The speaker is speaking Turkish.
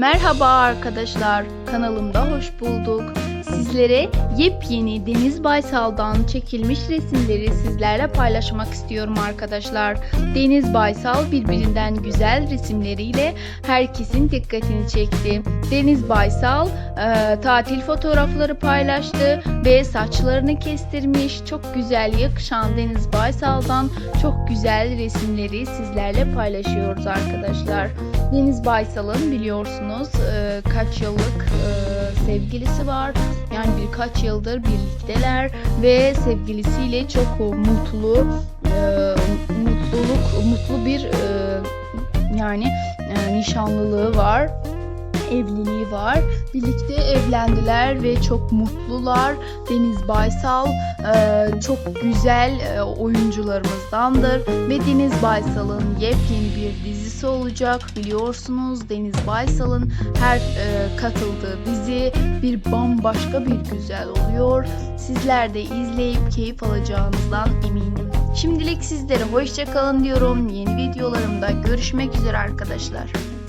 Merhaba arkadaşlar, kanalımda hoş bulduk. Sizlere yepyeni Deniz Baysal'dan çekilmiş resimleri sizlerle paylaşmak istiyorum arkadaşlar. Deniz Baysal birbirinden güzel resimleriyle herkesin dikkatini çekti. Deniz Baysal e, tatil fotoğrafları paylaştı ve saçlarını kestirmiş. Çok güzel yakışan Deniz Baysal'dan çok güzel resimleri sizlerle paylaşıyoruz arkadaşlar. Deniz Baysal'ın biliyorsunuz e, kaç yıllık e, sevgilisi var. Yani birkaç yıldır birlikteler ve sevgilisiyle çok mutlu, e, mutluluk, mutlu bir e, yani e, nişanlılığı var evliliği var. Birlikte evlendiler ve çok mutlular. Deniz Baysal e, çok güzel e, oyuncularımızdandır ve Deniz Baysal'ın yepyeni bir dizisi olacak. Biliyorsunuz Deniz Baysal'ın her e, katıldığı dizi bir bambaşka bir güzel oluyor. Sizler de izleyip keyif alacağınızdan eminim. Şimdilik sizlere hoşça kalın diyorum. Yeni videolarımda görüşmek üzere arkadaşlar.